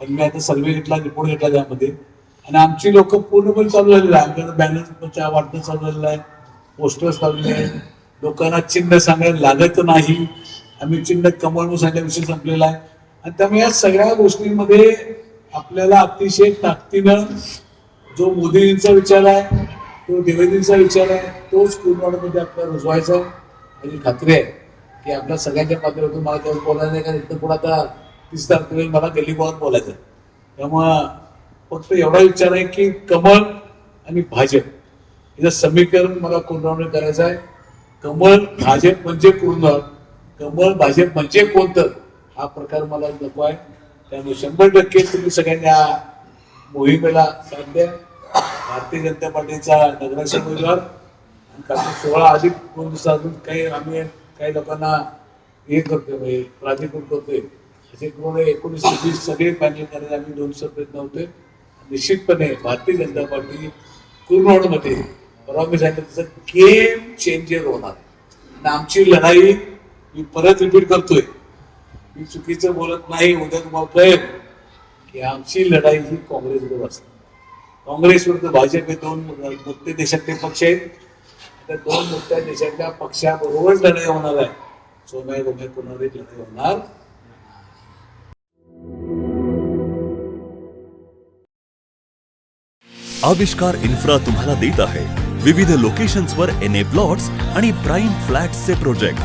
पण मी आता सर्वे घेतला रिपोर्ट घेतला त्यामध्ये. आणि आमची लोक पूर्णपणे चालू झालेली आहे. आमच्याकडे बॅलन्सच्या वाटणं चालू झालेलं आहे. पोस्टर्स लावलेले आहेत. लोकांना चिन्ह सांगायला लागत नाही. आम्ही चिन्ह कमवून सांगण्याविषयी संपलेला आहे. आणि त्यामुळे या सगळ्या गोष्टींमध्ये आपल्याला अतिशय ताकदीनं जो मोदीजींचा विचार आहे तो देवेंद्रींचा विचार आहे तोच कुरवाडमध्ये आपल्याला रुजवायचा आहे. माझी खात्री आहे की आपल्या सगळ्यांच्या माध्यमातून मला त्यावर बोलायला नाही कारण इथं पुढे आता तीस तारखेला मला गल्ली बोलात बोलायचं. आहे. त्यामुळं फक्त एवढा विचार आहे की कमळ आणि भाजप. हिचं समीकरण मला कुरवाड करायचं आहे. कमळ भाजप म्हणजे पूर्ण. कमळ भाजप म्हणजे कोणतं? हा प्रकार मला नको आहे. त्यामुळे शंभर टक्के तुम्ही सगळ्यांनी या मोहिमेला साथ द्या. भारतीय जनता पार्टीचा नगराध्यक्ष उमेदवार. आणि सोळा अधिक दोन दिवसात अजून काही आम्ही काही लोकांना हे करतोय म्हणजे प्राधिकृत करतोय. असे करून एकोणीस वीस सगळे पॅनल करायला आम्ही दोन सभेत प्रयत्न होतोय. निश्चितपणे भारतीय जनता पार्टी कुरनोडमध्ये परवा मी सांगितलं तसं गेम चेंजर होणार. आणि आमची लढाई मी परत रिपीट करतोय. मी चुकीचं बोलत नाही उद्या तुम्हाला कळेल की आमची लढाई ही काँग्रेसबरोबर असते. काँग्रेसवर तर भाजप हे दोन मोठे देशातले पक्ष आहेत. त्या दोन मोठ्या देशातल्या पक्षाबरोबर लढाई होणार आहे. सोम्या गोम्या कोणावर लढाई होणार. आविष्कार इन्फ्रा तुम्हाला देत आहे. विविध लोकेशन्सवर एन ए प्लॉट्स आणि प्राईम फ्लॅट्सचे प्रोजेक्ट